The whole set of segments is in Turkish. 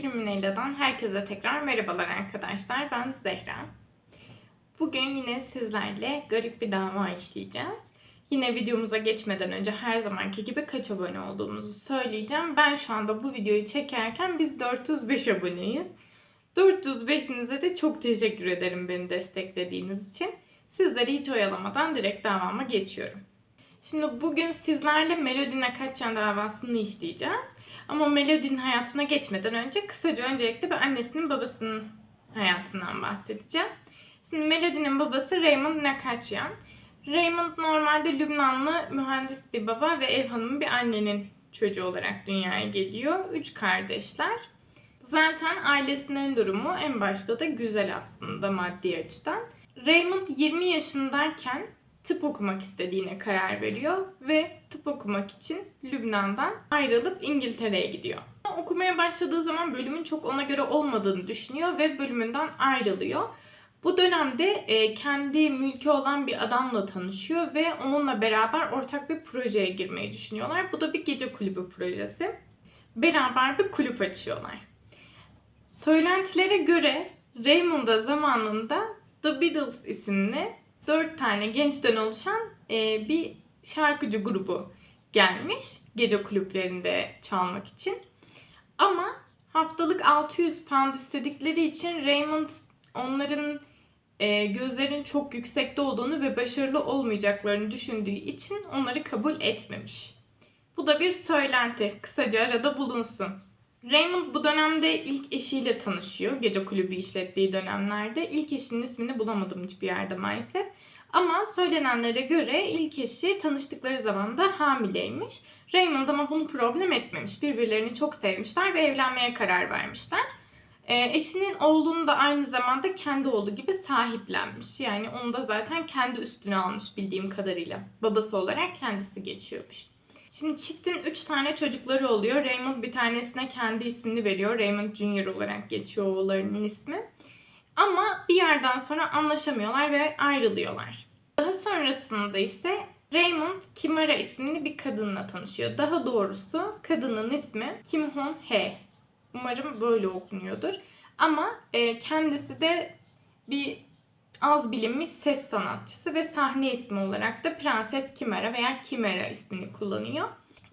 Kriminella'dan herkese tekrar merhabalar arkadaşlar. Ben Zehra. Bugün yine sizlerle garip bir dava işleyeceğiz. Yine videomuza geçmeden önce her zamanki gibi kaç abone olduğumuzu söyleyeceğim. Ben şu anda bu videoyu çekerken biz 405 aboneyiz. 405'inize de çok teşekkür ederim beni desteklediğiniz için. Sizleri hiç oyalamadan direkt davama geçiyorum. Şimdi bugün sizlerle Melodine Kaçyan davasını işleyeceğiz. Ama Melody'nin hayatına geçmeden önce kısaca öncelikle bir annesinin babasının hayatından bahsedeceğim. Şimdi Melody'nin babası Raymond Nakaçyan. Raymond normalde Lübnanlı mühendis bir baba ve ev hanımı bir annenin çocuğu olarak dünyaya geliyor. Üç kardeşler. Zaten ailesinin durumu en başta da güzel aslında maddi açıdan. Raymond 20 yaşındayken tıp okumak istediğine karar veriyor ve tıp okumak için Lübnan'dan ayrılıp İngiltere'ye gidiyor. Okumaya başladığı zaman bölümün çok ona göre olmadığını düşünüyor ve bölümünden ayrılıyor. Bu dönemde e, kendi mülkü olan bir adamla tanışıyor ve onunla beraber ortak bir projeye girmeyi düşünüyorlar. Bu da bir gece kulübü projesi. Beraber bir kulüp açıyorlar. Söylentilere göre Raymond'a zamanında The Beatles isimli dört tane gençten oluşan e, bir şarkıcı grubu gelmiş gece kulüplerinde çalmak için. Ama haftalık 600 pound istedikleri için Raymond onların e, gözlerinin çok yüksekte olduğunu ve başarılı olmayacaklarını düşündüğü için onları kabul etmemiş. Bu da bir söylenti. Kısaca arada bulunsun. Raymond bu dönemde ilk eşiyle tanışıyor. Gece kulübü işlettiği dönemlerde. İlk eşinin ismini bulamadım hiçbir yerde maalesef. Ama söylenenlere göre ilk eşi tanıştıkları zaman da hamileymiş. Raymond ama bunu problem etmemiş. Birbirlerini çok sevmişler ve evlenmeye karar vermişler. E, eşinin oğlunu da aynı zamanda kendi oğlu gibi sahiplenmiş. Yani onu da zaten kendi üstüne almış bildiğim kadarıyla. Babası olarak kendisi geçiyormuş. Şimdi çiftin 3 tane çocukları oluyor. Raymond bir tanesine kendi ismini veriyor. Raymond Jr. olarak geçiyor oğullarının ismi. Ama bir yerden sonra anlaşamıyorlar ve ayrılıyorlar. Daha sonrasında ise Raymond Kimara isimli bir kadınla tanışıyor. Daha doğrusu kadının ismi Kim Hon He. Umarım böyle okunuyordur. Ama e, kendisi de bir az bilinmiş ses sanatçısı ve sahne ismi olarak da Prenses Kimera veya Kimera ismini kullanıyor.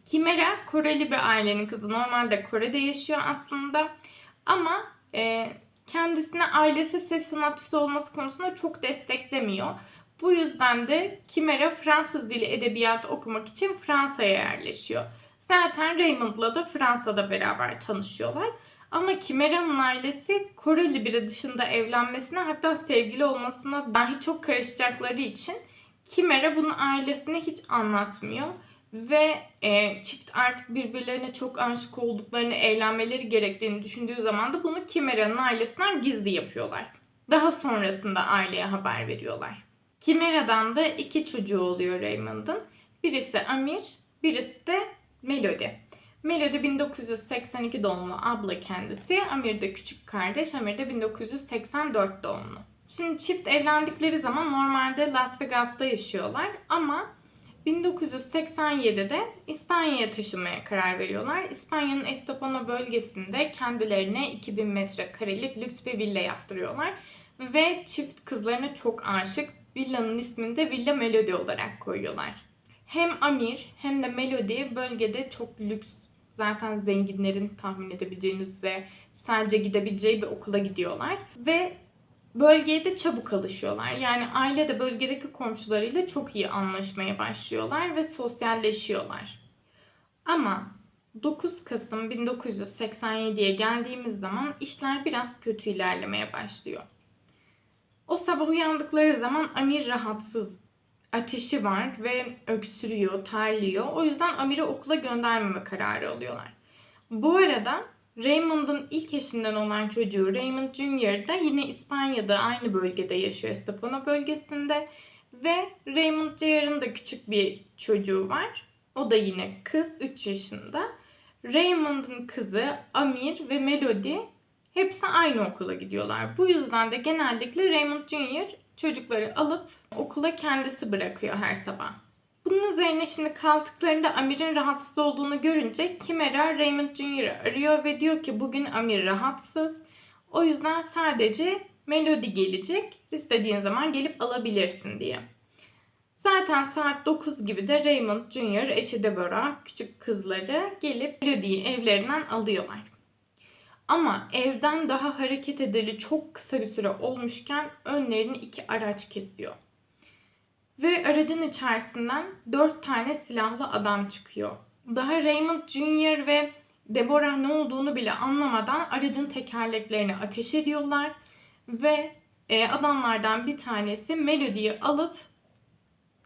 Kimera Koreli bir ailenin kızı. Normalde Kore'de yaşıyor aslında. Ama e, kendisine ailesi ses sanatçısı olması konusunda çok desteklemiyor. Bu yüzden de Kimera Fransız dili edebiyatı okumak için Fransa'ya yerleşiyor. Zaten Raymond'la da Fransa'da beraber tanışıyorlar. Ama Kimera'nın ailesi Koreli biri dışında evlenmesine hatta sevgili olmasına dahi çok karışacakları için Kimera bunu ailesine hiç anlatmıyor. Ve e, çift artık birbirlerine çok aşık olduklarını, evlenmeleri gerektiğini düşündüğü zaman da bunu Kimera'nın ailesinden gizli yapıyorlar. Daha sonrasında aileye haber veriyorlar. Kimera'dan da iki çocuğu oluyor Raymond'ın. Birisi Amir, birisi de Melody. Melody 1982 doğumlu abla kendisi. Amir de küçük kardeş. Amir de 1984 doğumlu. Şimdi çift evlendikleri zaman normalde Las Vegas'ta yaşıyorlar ama 1987'de İspanya'ya taşınmaya karar veriyorlar. İspanya'nın Estepona bölgesinde kendilerine 2000 metrekarelik lüks bir villa yaptırıyorlar. Ve çift kızlarına çok aşık. Villanın ismini de Villa Melody olarak koyuyorlar. Hem Amir hem de Melody bölgede çok lüks zaten zenginlerin tahmin edebileceğiniz üzere sadece gidebileceği bir okula gidiyorlar. Ve bölgeye de çabuk alışıyorlar. Yani aile de bölgedeki komşularıyla çok iyi anlaşmaya başlıyorlar ve sosyalleşiyorlar. Ama 9 Kasım 1987'ye geldiğimiz zaman işler biraz kötü ilerlemeye başlıyor. O sabah uyandıkları zaman Amir rahatsız, ateşi var ve öksürüyor, terliyor. O yüzden Amir'i okula göndermeme kararı alıyorlar. Bu arada Raymond'ın ilk eşinden olan çocuğu Raymond Jr. da yine İspanya'da aynı bölgede yaşıyor Estepona bölgesinde. Ve Raymond Jr.'ın da küçük bir çocuğu var. O da yine kız 3 yaşında. Raymond'ın kızı Amir ve Melody hepsi aynı okula gidiyorlar. Bu yüzden de genellikle Raymond Jr. çocukları alıp okula kendisi bırakıyor her sabah. Bunun üzerine şimdi kalktıklarında Amir'in rahatsız olduğunu görünce Kimera Raymond Jr. arıyor ve diyor ki bugün Amir rahatsız. O yüzden sadece Melody gelecek. İstediğin zaman gelip alabilirsin diye. Zaten saat 9 gibi de Raymond Jr. eşi Deborah küçük kızları gelip Melody'yi evlerinden alıyorlar. Ama evden daha hareket edeli çok kısa bir süre olmuşken önlerini iki araç kesiyor. Ve aracın içerisinden dört tane silahlı adam çıkıyor. Daha Raymond Jr. ve Deborah ne olduğunu bile anlamadan aracın tekerleklerini ateş ediyorlar. Ve e, adamlardan bir tanesi Melody'yi alıp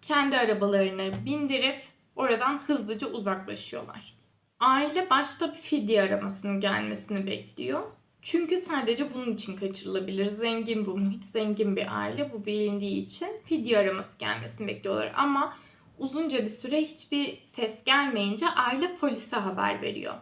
kendi arabalarına bindirip oradan hızlıca uzaklaşıyorlar. Aile başta bir fidye aramasının gelmesini bekliyor. Çünkü sadece bunun için kaçırılabilir. Zengin bu muhit, zengin bir aile. Bu bilindiği için fidye araması gelmesini bekliyorlar. Ama uzunca bir süre hiçbir ses gelmeyince aile polise haber veriyor.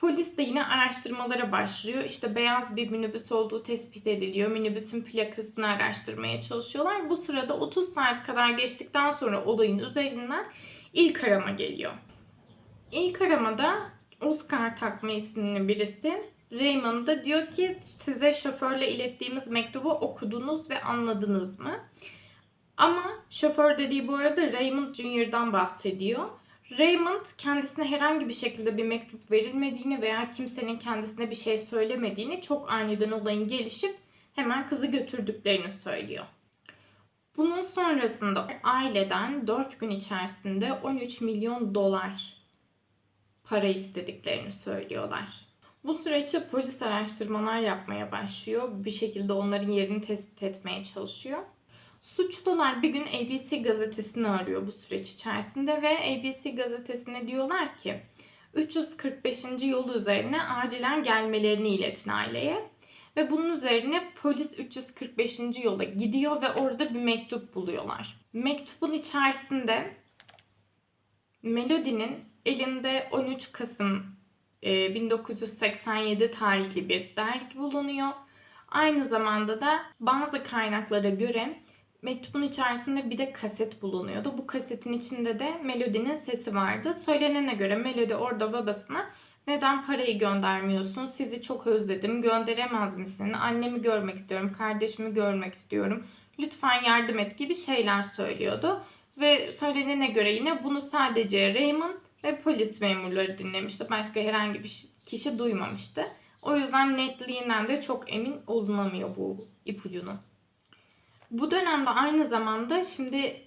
Polis de yine araştırmalara başlıyor. İşte beyaz bir minibüs olduğu tespit ediliyor. Minibüsün plakasını araştırmaya çalışıyorlar. Bu sırada 30 saat kadar geçtikten sonra olayın üzerinden ilk arama geliyor. İlk aramada Oscar takma isimli birisi Raymond'a diyor ki size şoförle ilettiğimiz mektubu okudunuz ve anladınız mı? Ama şoför dediği bu arada Raymond Jr.'dan bahsediyor. Raymond kendisine herhangi bir şekilde bir mektup verilmediğini veya kimsenin kendisine bir şey söylemediğini çok aniden olayın gelişip hemen kızı götürdüklerini söylüyor. Bunun sonrasında aileden 4 gün içerisinde 13 milyon dolar para istediklerini söylüyorlar. Bu süreçte polis araştırmalar yapmaya başlıyor. Bir şekilde onların yerini tespit etmeye çalışıyor. Suçlular bir gün ABC gazetesini arıyor bu süreç içerisinde ve ABC gazetesine diyorlar ki 345. yol üzerine acilen gelmelerini iletin aileye. Ve bunun üzerine polis 345. yola gidiyor ve orada bir mektup buluyorlar. Mektubun içerisinde Melody'nin elinde 13 Kasım 1987 tarihli bir dergi bulunuyor. Aynı zamanda da bazı kaynaklara göre mektubun içerisinde bir de kaset bulunuyordu. Bu kasetin içinde de Melody'nin sesi vardı. Söylenene göre Melody orada babasına neden parayı göndermiyorsun? Sizi çok özledim. Gönderemez misin? Annemi görmek istiyorum. Kardeşimi görmek istiyorum. Lütfen yardım et gibi şeyler söylüyordu. Ve söylenene göre yine bunu sadece Raymond ve polis memurları dinlemişti. Başka herhangi bir kişi duymamıştı. O yüzden netliğinden de çok emin olunamıyor bu ipucunun. Bu dönemde aynı zamanda şimdi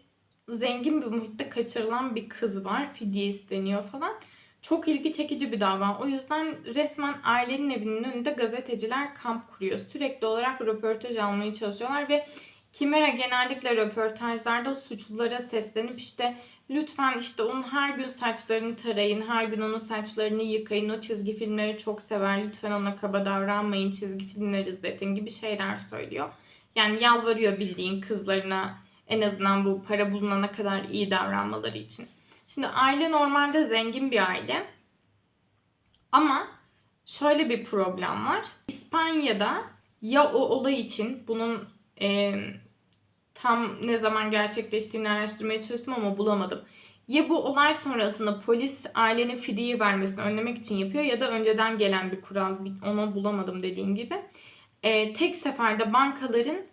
zengin bir muhitte kaçırılan bir kız var. Fidye isteniyor falan. Çok ilgi çekici bir dava. O yüzden resmen ailenin evinin önünde gazeteciler kamp kuruyor. Sürekli olarak röportaj almaya çalışıyorlar ve Kimera genellikle röportajlarda suçlulara seslenip işte lütfen işte onun her gün saçlarını tarayın, her gün onun saçlarını yıkayın, o çizgi filmleri çok sever, lütfen ona kaba davranmayın, çizgi filmler izletin gibi şeyler söylüyor. Yani yalvarıyor bildiğin kızlarına en azından bu para bulunana kadar iyi davranmaları için. Şimdi aile normalde zengin bir aile. Ama şöyle bir problem var. İspanya'da ya o olay için bunun e, tam ne zaman gerçekleştiğini araştırmaya çalıştım ama bulamadım. Ya bu olay sonrasında polis ailenin fideyi vermesini önlemek için yapıyor ya da önceden gelen bir kural onu bulamadım dediğim gibi. E, tek seferde bankaların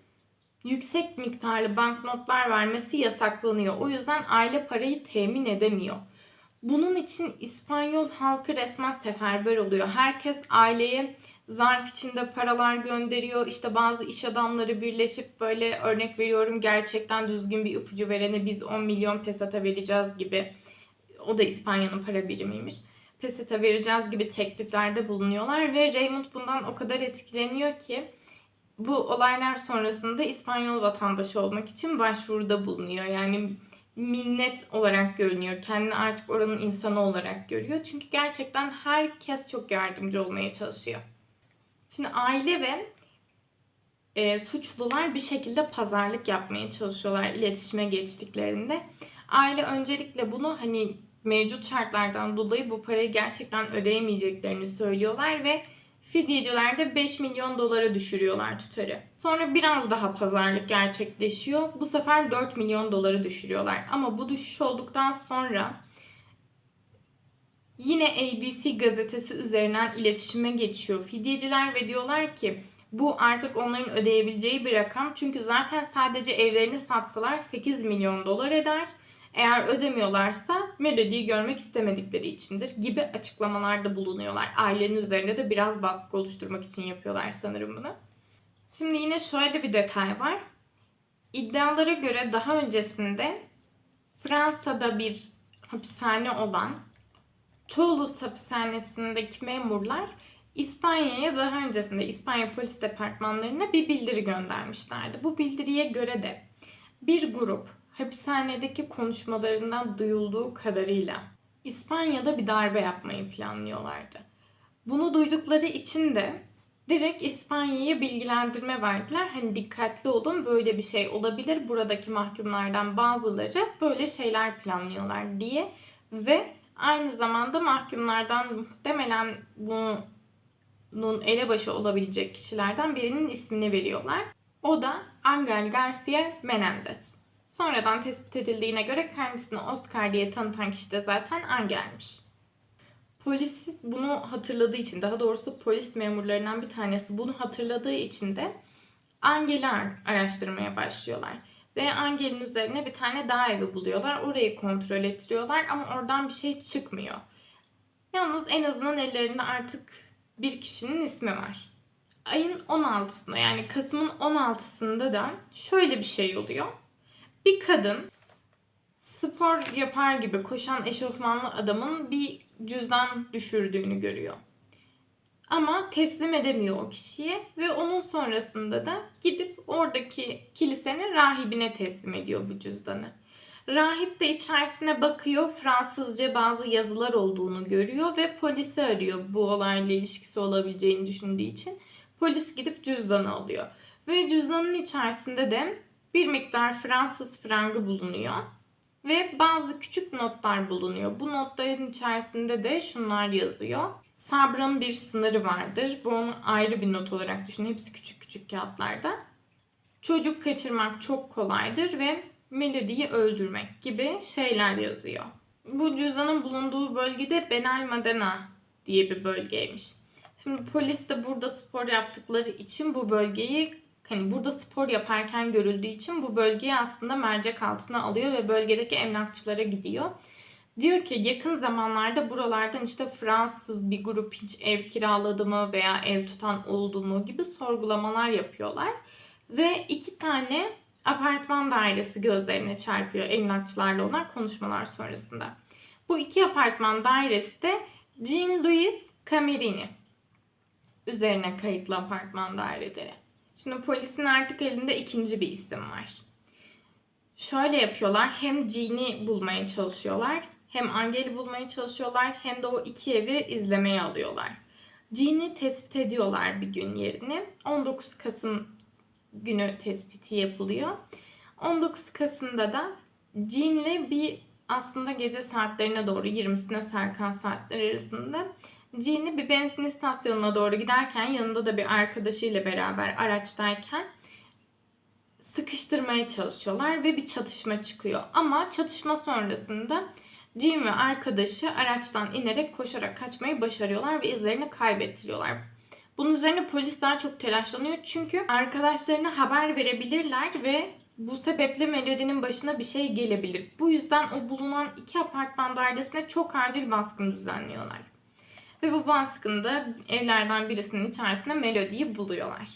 yüksek miktarlı banknotlar vermesi yasaklanıyor. O yüzden aile parayı temin edemiyor. Bunun için İspanyol halkı resmen seferber oluyor. Herkes aileye zarf içinde paralar gönderiyor. İşte bazı iş adamları birleşip böyle örnek veriyorum gerçekten düzgün bir ipucu verene biz 10 milyon peseta vereceğiz gibi. O da İspanya'nın para birimiymiş. Peseta vereceğiz gibi tekliflerde bulunuyorlar ve Raymond bundan o kadar etkileniyor ki bu olaylar sonrasında İspanyol vatandaşı olmak için başvuruda bulunuyor. Yani minnet olarak görünüyor. Kendini artık oranın insanı olarak görüyor. Çünkü gerçekten herkes çok yardımcı olmaya çalışıyor. Şimdi aile ve e, suçlular bir şekilde pazarlık yapmaya çalışıyorlar iletişime geçtiklerinde. Aile öncelikle bunu hani mevcut şartlardan dolayı bu parayı gerçekten ödeyemeyeceklerini söylüyorlar ve Fidyeciler de 5 milyon dolara düşürüyorlar tutarı. Sonra biraz daha pazarlık gerçekleşiyor. Bu sefer 4 milyon dolara düşürüyorlar. Ama bu düşüş olduktan sonra yine ABC gazetesi üzerinden iletişime geçiyor fidyeciler ve diyorlar ki bu artık onların ödeyebileceği bir rakam. Çünkü zaten sadece evlerini satsalar 8 milyon dolar eder. Eğer ödemiyorlarsa Melody'yi görmek istemedikleri içindir gibi açıklamalarda bulunuyorlar. Ailenin üzerinde de biraz baskı oluşturmak için yapıyorlar sanırım bunu. Şimdi yine şöyle bir detay var. İddialara göre daha öncesinde Fransa'da bir hapishane olan Toulouse hapishanesindeki memurlar İspanya'ya daha öncesinde İspanya polis departmanlarına bir bildiri göndermişlerdi. Bu bildiriye göre de bir grup hapishanedeki konuşmalarından duyulduğu kadarıyla İspanya'da bir darbe yapmayı planlıyorlardı. Bunu duydukları için de direkt İspanya'ya bilgilendirme verdiler. Hani dikkatli olun böyle bir şey olabilir. Buradaki mahkumlardan bazıları böyle şeyler planlıyorlar diye ve aynı zamanda mahkumlardan muhtemelen bunun elebaşı olabilecek kişilerden birinin ismini veriyorlar. O da Angel Garcia Menendez. Sonradan tespit edildiğine göre kendisini Oscar diye tanıtan kişi de zaten Angel'miş. Polis bunu hatırladığı için, daha doğrusu polis memurlarından bir tanesi bunu hatırladığı için de Angel'i araştırmaya başlıyorlar. Ve Angel'in üzerine bir tane daha evi buluyorlar. Orayı kontrol ettiriyorlar ama oradan bir şey çıkmıyor. Yalnız en azından ellerinde artık bir kişinin ismi var. Ayın 16'sında yani Kasım'ın 16'sında da şöyle bir şey oluyor. Bir kadın spor yapar gibi koşan eşofmanlı adamın bir cüzdan düşürdüğünü görüyor. Ama teslim edemiyor o kişiye ve onun sonrasında da gidip oradaki kilisenin rahibine teslim ediyor bu cüzdanı. Rahip de içerisine bakıyor, Fransızca bazı yazılar olduğunu görüyor ve polisi arıyor bu olayla ilişkisi olabileceğini düşündüğü için. Polis gidip cüzdanı alıyor. Ve cüzdanın içerisinde de bir miktar Fransız frangı bulunuyor. Ve bazı küçük notlar bulunuyor. Bu notların içerisinde de şunlar yazıyor. Sabrın bir sınırı vardır. Bu onu ayrı bir not olarak düşünün. Hepsi küçük küçük kağıtlarda. Çocuk kaçırmak çok kolaydır ve melodiyi öldürmek gibi şeyler yazıyor. Bu cüzdanın bulunduğu bölgede Benal Madena diye bir bölgeymiş. Şimdi polis de burada spor yaptıkları için bu bölgeyi hani burada spor yaparken görüldüğü için bu bölgeyi aslında mercek altına alıyor ve bölgedeki emlakçılara gidiyor. Diyor ki yakın zamanlarda buralardan işte Fransız bir grup hiç ev kiraladı mı veya ev tutan oldu mu gibi sorgulamalar yapıyorlar. Ve iki tane apartman dairesi gözlerine çarpıyor emlakçılarla olan konuşmalar sonrasında. Bu iki apartman dairesi de Jean-Louis Camerini üzerine kayıtlı apartman daireleri. Şimdi polisin artık elinde ikinci bir isim var. Şöyle yapıyorlar. Hem Jean'i bulmaya çalışıyorlar. Hem Angel'i bulmaya çalışıyorlar. Hem de o iki evi izlemeye alıyorlar. Jean'i tespit ediyorlar bir gün yerini. 19 Kasım günü tespiti yapılıyor. 19 Kasım'da da Jean'le bir aslında gece saatlerine doğru 20'sine sarkan saatler arasında Jean'i bir benzin istasyonuna doğru giderken yanında da bir arkadaşıyla beraber araçtayken sıkıştırmaya çalışıyorlar ve bir çatışma çıkıyor. Ama çatışma sonrasında Jean ve arkadaşı araçtan inerek koşarak kaçmayı başarıyorlar ve izlerini kaybettiriyorlar. Bunun üzerine polis daha çok telaşlanıyor çünkü arkadaşlarına haber verebilirler ve bu sebeple Melody'nin başına bir şey gelebilir. Bu yüzden o bulunan iki apartman dairesine çok acil baskın düzenliyorlar. Ve bu baskında evlerden birisinin içerisinde Melody'yi buluyorlar.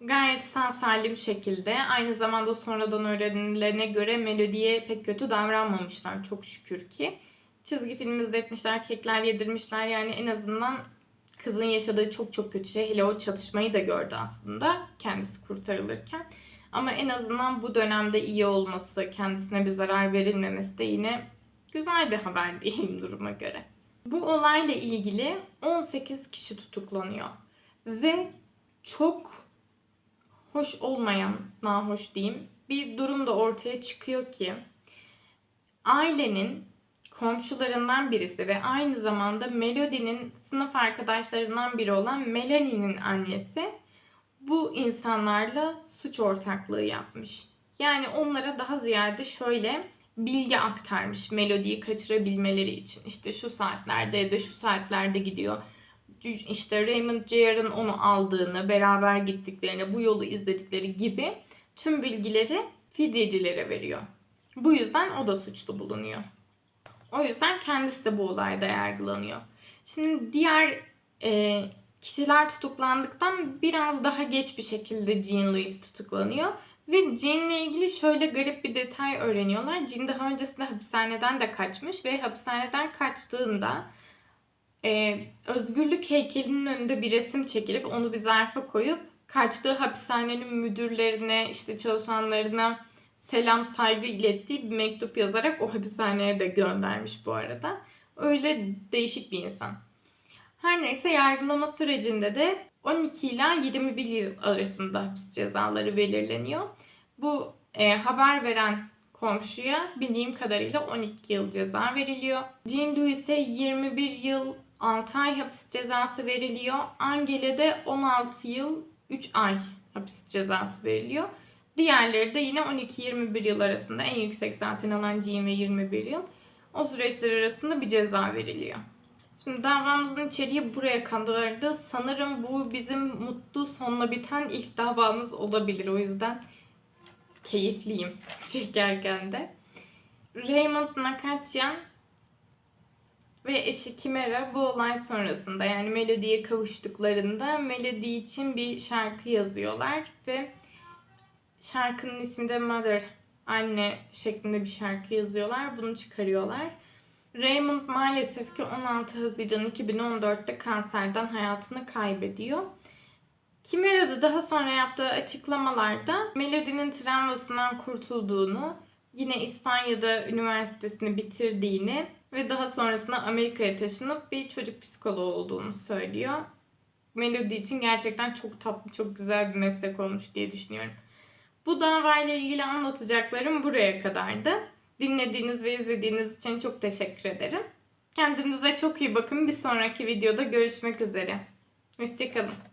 Gayet sağ salim şekilde aynı zamanda sonradan öğrenilene göre Melody'ye pek kötü davranmamışlar çok şükür ki. Çizgi film izletmişler, kekler yedirmişler yani en azından kızın yaşadığı çok çok kötü şey. Hele o çatışmayı da gördü aslında kendisi kurtarılırken. Ama en azından bu dönemde iyi olması, kendisine bir zarar verilmemesi de yine güzel bir haber diyelim duruma göre. Bu olayla ilgili 18 kişi tutuklanıyor. Ve çok hoş olmayan, nahoş diyeyim bir durum da ortaya çıkıyor ki ailenin komşularından birisi ve aynı zamanda Melody'nin sınıf arkadaşlarından biri olan Melanie'nin annesi bu insanlarla suç ortaklığı yapmış. Yani onlara daha ziyade şöyle bilgi aktarmış Melody'yi kaçırabilmeleri için. İşte şu saatlerde da şu saatlerde gidiyor. İşte Raymond Jarre'ın onu aldığını, beraber gittiklerini, bu yolu izledikleri gibi tüm bilgileri fidyecilere veriyor. Bu yüzden o da suçlu bulunuyor. O yüzden kendisi de bu olayda yargılanıyor. Şimdi diğer e, kişiler tutuklandıktan biraz daha geç bir şekilde Jean Louis tutuklanıyor. Ve Jean'le ilgili şöyle garip bir detay öğreniyorlar. Jean daha öncesinde hapishaneden de kaçmış ve hapishaneden kaçtığında e, özgürlük heykelinin önünde bir resim çekilip onu bir zarfa koyup kaçtığı hapishanenin müdürlerine, işte çalışanlarına selam saygı ilettiği bir mektup yazarak o hapishaneye de göndermiş bu arada. Öyle değişik bir insan. Her neyse yargılama sürecinde de 12 ila 21 yıl arasında hapis cezaları belirleniyor. Bu e, haber veren komşuya bildiğim kadarıyla 12 yıl ceza veriliyor. Jean Louis'e 21 yıl 6 ay hapis cezası veriliyor. Angel'e de 16 yıl 3 ay hapis cezası veriliyor. Diğerleri de yine 12-21 yıl arasında en yüksek zaten olan Jean ve 21 yıl. O süreçler arasında bir ceza veriliyor. Şimdi davamızın içeriği buraya kadardı. Sanırım bu bizim mutlu sonla biten ilk davamız olabilir. O yüzden keyifliyim çekerken de. Raymond Nakatyan ve eşi Kimera bu olay sonrasında yani Melody'ye kavuştuklarında Melody için bir şarkı yazıyorlar ve şarkının ismi de Mother, anne şeklinde bir şarkı yazıyorlar. Bunu çıkarıyorlar. Raymond maalesef ki 16 Haziran 2014'te kanserden hayatını kaybediyor. Kimera da daha sonra yaptığı açıklamalarda Melody'nin travmasından kurtulduğunu, yine İspanya'da üniversitesini bitirdiğini ve daha sonrasında Amerika'ya taşınıp bir çocuk psikoloğu olduğunu söylüyor. Melody için gerçekten çok tatlı, çok güzel bir meslek olmuş diye düşünüyorum. Bu davayla ilgili anlatacaklarım buraya kadardı. Dinlediğiniz ve izlediğiniz için çok teşekkür ederim. Kendinize çok iyi bakın. Bir sonraki videoda görüşmek üzere. Hoşçakalın.